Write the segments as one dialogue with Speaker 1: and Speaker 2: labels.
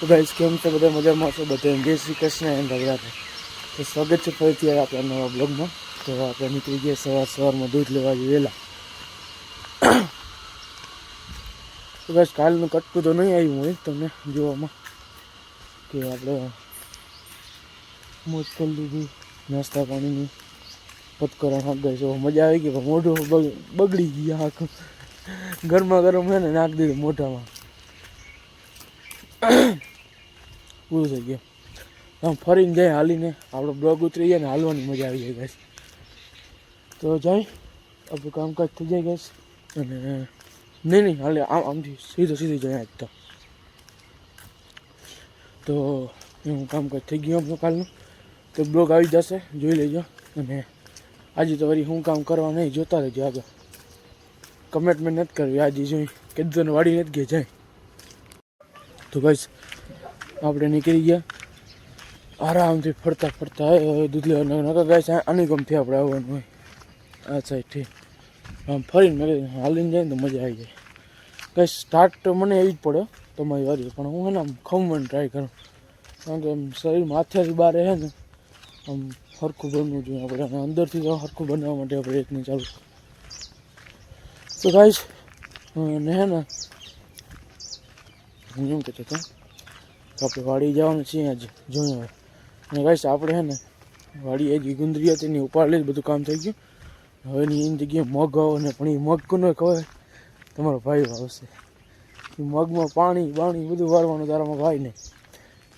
Speaker 1: તો ગાઈસ કેમ છે? બધા મજામાં છો? બધા જય શ્રી કૃષ્ણ એમ ભગવાન તો સ્વાગત છે ફરીથી આપણા નવા બ્લોગમાં તો આપણે નીકળી ગયા સવાર સવારમાં દૂધ લેવા વહેલા. તો બસ કાલનું કટકું તો નહીં આવ્યું હોય તમને જોવામાં કે આપણે મોજ કરી લીધી, નાસ્તા પાણીની પતકરા નાખ ગઈ. છે મજા આવી ગઈ, પણ મોઢું બગ- બગડી ગયા આખું. ગરમા ગરમ છે ને, નાખ દીધું મોઢામાં. પૂરું થઈ ગયું. આમ ફરીને જાય હાલીને આપણો બ્લોગ ઉતરી જાય ને હાલવાની મજા આવી જાય ગેસ તો જાય. આપણું કામકાજ થઈ જાય ગેસ અને, નહીં નહીં, હાલે, આમ, આમથી સીધો સીધો જાય આજ તો. તો હું કામકાજ થઈ ગયું આપણું કાલનું. તો બ્લોગ આવી જશે, જોઈ લેજો. અને આજે તો વળી હું કામ કરવા નહીં, જોતા રહેજો આગળ. કમેન્ટમેન્ટ નથી કરવી આજે જોઈ. કીધું વાડી નથી ગયા જાય. તો બસ આપણે નીકળી ગયા. આરામથી ફરતા ફરતા દૂધ લેવા નકા ગાય આની ગમથી આપણે આવવાનું હોય. આ સાઈડથી. આમ ફરીને મેં હાલીને જાય ને તો મજા આવી જાય. કંઈ સ્ટાર્ટ મને એવી જ પડે, તમારી વારી પણ હું એને આમ ખમવાનું ટ્રાય કરું. કારણ કે આમ શરીર માથેથી બહાર રહે ને, આમ સરખું બનવું જોઈએ આપણે અંદરથી સરખું બનાવવા માટે આપણે રીતનું ચાલુ. તો ગાઈશ ને હે ને, હું એમ કહેતો હતો આપણે વાડી જવાનું છીએ આજે જોઈએ હવે અને ગાઈશ આપણે હે ને વાડી હજી ગુંદરી હતી એની ઉપાડ લઈ બધું કામ થઈ ગયું. હવે એની એની જગ્યાએ મગ આવો ને, પણ એ મગ કોને ખબર તમારો ભાઈ આવશે. એ મગમાં પાણી, બાણી બધું વારવાનું તારામાં ભાઈ નહીં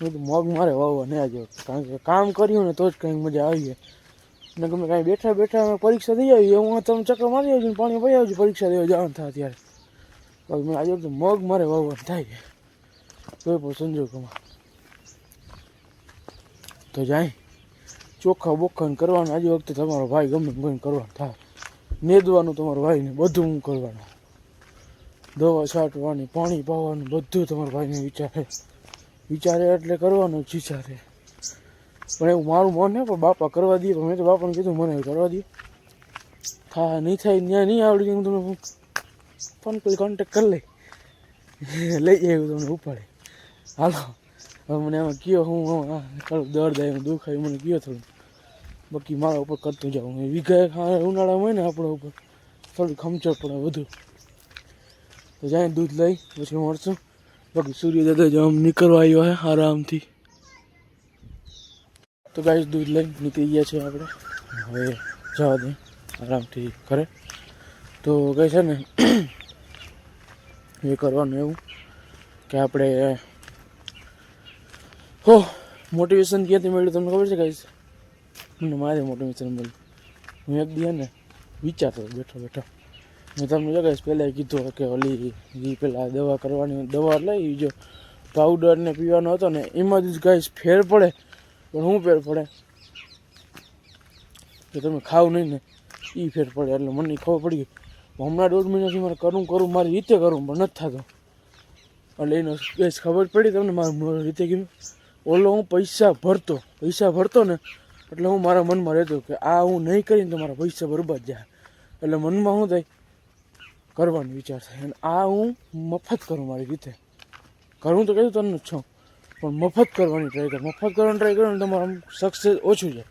Speaker 1: બધું મગ મારે વાવવા નહીં આજે. કારણ કે કામ કર્યું ને તો જ કંઈક મજા આવી જાય. ને ગમે કાંઈ બેઠા બેઠા અમે પરીક્ષા દઈ આવી હું તમે ચક્કર મારી આવજો પાણી ભાઈ આવજો, પરીક્ષા દેવા જવાનું થાય ત્યારે મેં આજે મગ મારે વાવવાનું થાય. કોઈ પણ સંજોગોમાં તો જાય. ચોખ્ખા બોખાને કરવાનું આજે વખતે તમારો ભાઈ ગમે ગમે કરવાનું થાય. નેદવાનું તમારો ભાઈને બધું હું કરવાનું. દવા છાંટવાની, પાણી પાવાનું, બધું તમારા ભાઈને વિચારે. વિચારે એટલે કરવાનું જ વિચારે. પણ એવું મારું મન ને પણ બાપા કરવા દઈએ પણ મેં તો બાપાને કીધું મને કરવા દઈએ થાય, નહીં થાય ત્યાં નહીં આવડી હું તમને ફોન કોઈ કોન્ટેક કરી લઈ લઈ જાય તમને ઉપાડે. હાલો. હવે મને એમાં કયો હું થોડુંક દર્દ આવે દુઃખ મને કયો થોડું. બાકી મારા ઉપર કરતું જાઉં. એ વિઘાએ ઉનાળા હોય ને આપણા ઉપર, થોડું ખમચો પડે વધુ. તો જાય દૂધ લઈ, પછી મળશું બાકી સૂર્ય દાદા જો આમ નીકળવા આવ્યો હે, આરામથી. તો ગાય દૂધ લઈ, નીકળી ગયા છે આપણે. હવે જવા દે, આરામથી ઘરે. તો કહે છે ને, એ કરવાનું એવું કે આપણે હો મોટિવેશન ક્યાંથી મળ્યું તમને ખબર છે ગાઈસ મને મારે મોટિવેશન મળ્યું. હું એક દી ને વિચારતો બેઠો બેઠો. મેં તમને જો ગાઈસ પહેલાં કીધું કે ઓલી એ પેલા દવા કરવાની, દવા એટલે એ જો પાવડર ને પીવાનો હતો ને, એમાં જ ગાઈસ ફેર પડે. પણ શું ફેર પડે? કે તમે ખાવ નહીં ને એ ફેર પડે. એટલે મને ખબર પડી ગઈ. હમણાં દોઢ મહિનાથી મારે કરું કરું મારી રીતે કરું પણ નથી થતો. એટલે એનો ખબર પડી તમને મારું રીતે કીધું? ઓલો હું પૈસા ભરતો પૈસા ભરતો ને, એટલે હું મારા મનમાં રહેતો કે આ હું નહીં કરીને તો મારા પૈસા બરબાદ જાય એટલે મનમાં શું થાય? કરવાનો વિચાર થાય. અને આ હું મફત કરું મારી રીતે. કરું તો કીધું તમને છું, પણ મફત કરવાની ટ્રાય કર. મફત કરવાની ટ્રાય કરો ને તમારું સક્સેસ ઓછું જાય.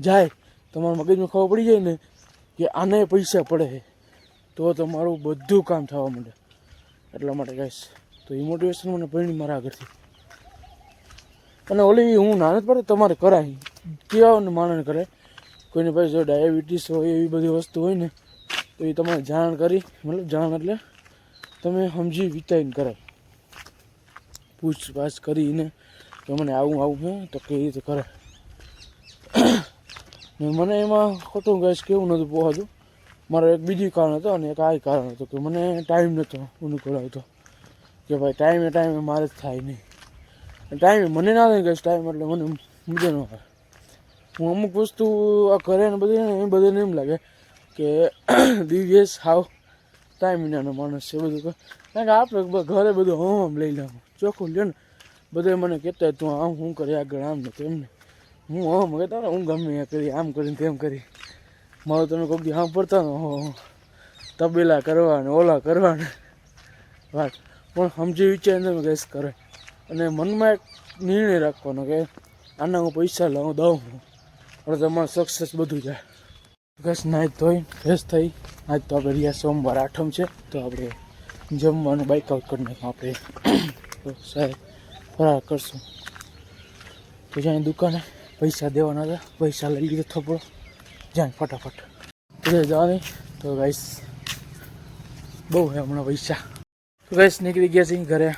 Speaker 1: જાય. તમારા મગજમાં ખબર પડી જાય ને કે આને પૈસા પડે તો તમારું બધું કામ થવા માંડે. એટલા માટે કહીશ તો એ મોટિવેશન મને ભણી મારા આગળથી. અને ઓલી હું નાનત પડે તમારે કરાય. કેવા ને માણસ કરે. કોઈને પાસે જો ડાયાબિટીસ હોય એવી બધી વસ્તુ હોય ને, તો એ તમારે જાણ કરી, મતલબ જાણ એટલે તમે સમજી વિચારીને કરાય. પૂછપાછ કરીને કે મને આવું આવું હે, તો કઈ રીતે કરે મને એમાં ખોટું ગેસ કેવું નહોતું પોહાતું. મારો એક બીજું કારણ હતો અને એક આ કારણ હતું કે મને ટાઈમ નહોતો અનુકૂળ આવતો. કે ભાઈ ટાઈમે ટાઈમે મારે જ થાય નહીં. ટાઈમે મને ના થાય કે ટાઈમ એટલે મને મજા ન આવે હું અમુક વસ્તુ આ કરે ને બધી ને એ બધાને એમ લાગે કે દિવ્યેશ હાવ ટાઈમ વિનાનો માણસ છે બધું કરે. કારણ કે આપણે ઘરે બધું હમ આમ લઈ લેવું. ચોખ્ખું લ્યો ને. બધે મને કહેતા તું આમ હું કરે, આગળ આમ ને તેમ ને. હું હમ કહેતા ને, હું ગમે કરી, આમ કરીને તેમ કરી. મારો તમે કોઈક દી પડતા ને હો તબેલા કરવા ને ઓલા કરવા ને વાત. પણ સમજી વિચારીને તમે કઈશ કરે. અને મનમાં એક નિર્ણય રાખવાનો કે આના હું પૈસા લઉં દઉં અને તમારું સક્સેસ બધું જાય. બસ નાઈ ધોઈ ફ્રેશ થઈ. આજ તો આપણે રહ્યા સોમવાર આઠમ છે. તો આપણે જમવાનું બાઇક આઉટ કરી નાખ્યું આપણે. સાહેબ, ફરાર કરશું. તો જ્યાં દુકાને પૈસા દેવાના હતા. પૈસા લઈ લીધો થપડો જાય ફટાફટ. તો જવાની તો ગાઈશ બહુ હે હમણાં પૈસા. તો ગાઈશ નીકળી ગયા છે ઘરે.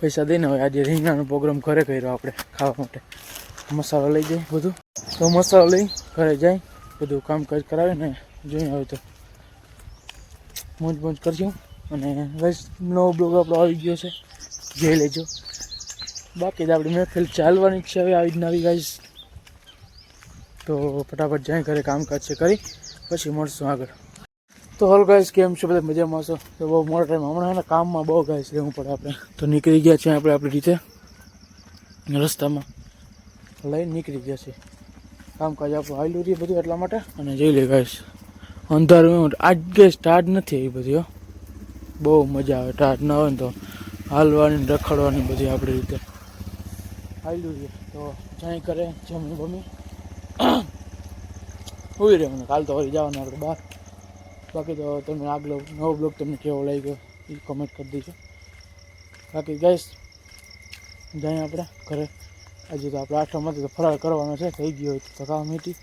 Speaker 1: પૈસા દઈને હવે આજે રીંગણાનો પ્રોગ્રામ ઘરે કર્યો આપણે ખાવા માટે. મસાલો લઈ જાય બધું. તો મસાલો લઈ ઘરે જાય, બધું કામકાજ કરાવીને જોઈએ આવે તો. મોજ મોજ કરશું અને બસ નવો બ્લોગ આપણો આવી ગયો છે. જોઈ લેજો. બાકી તો આપણી મહેફિલ ચાલવાની છે હવે આવી જ નવી ગાઈશ તો ફટાફટ જાય ઘરે કામકાજ છે કરી, પછી મળશું આગળ. તો હોલ ગાઈસ કેમ છો બધા? મજામાં છો? તો બહુ મોટા ટાઈમ હમણાં એના કામમાં બહુ ગાઈસ રહેવું પડે આપણે. તો નીકળી ગયા છીએ આપણે આપણી રીતે. રસ્તામાં. લઈને નીકળી ગયા છીએ. કામકાજ આપણું હાલ્યું રહીએ બધું એટલા માટે. અને જઈ લે ગાઈસ અંધારું આજ ગેસ ટાઢ નથી એ બધી બહુ મજા આવે, ટાઢ ના હોય ને તો હાલવાની ને રખડવાની બધી આપણી રીતે. હાલ્યું રહીએ તો જાય કરે જમી બમી હોઈ મને, કાલ તો વળી જવાનું, આપણે બહાર. બાકી તો તમે આગલો નવો બ્લોગ તમને કેવો લાગ્યો એ કમેન્ટ કરી દેજો. બાકી ગેસ જાય આપણે ઘરે. આજે તો આપણે આઠમાંથી તો ફરાળ કરવાનો છે, થઈ ગયો હોય તો કામ મીઠી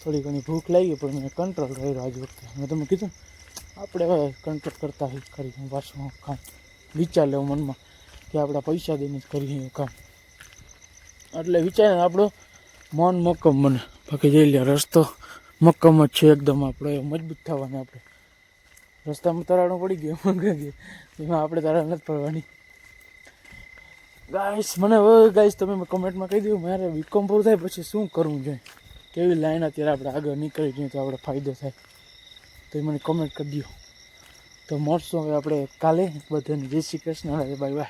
Speaker 1: થોડી ઘણી ભૂખ લાગી, પણ મેં કંટ્રોલ કર્યો આજ વખતે. મેં તમે કીધું આપણે હવે કંટ્રોલ કરતા કરી પાછું કામ વિચાર લેવું મનમાં કે આપણા પૈસા દઈને જ કરીએ કામ. એટલે વિચારીને આપણો મન મક્કમ બને. બાકી જઈ લે, રસ્તો મક્કમ જ છે, એકદમ આપણે મજબૂત થવાના આપણે. રસ્તામાં તરાડું પડી ગયું, એમાં ગઈ એમાં આપણે તરાડ નથી પડવાની ગાઈસ મને હવે ગાઈસ તમે કમેન્ટમાં કહી દઉં મારે બીકોમ પૂરું થાય, પછી શું કરવું જોઈએ? કેવી લાઈન અત્યારે આપણે આગળ નીકળી જઈએ તો આપણે ફાયદો થાય. તો એ મને કમેન્ટ કરી દો તો મળશું હવે આપણે કાલે. બધાને જય શ્રી કૃષ્ણ બાય બાય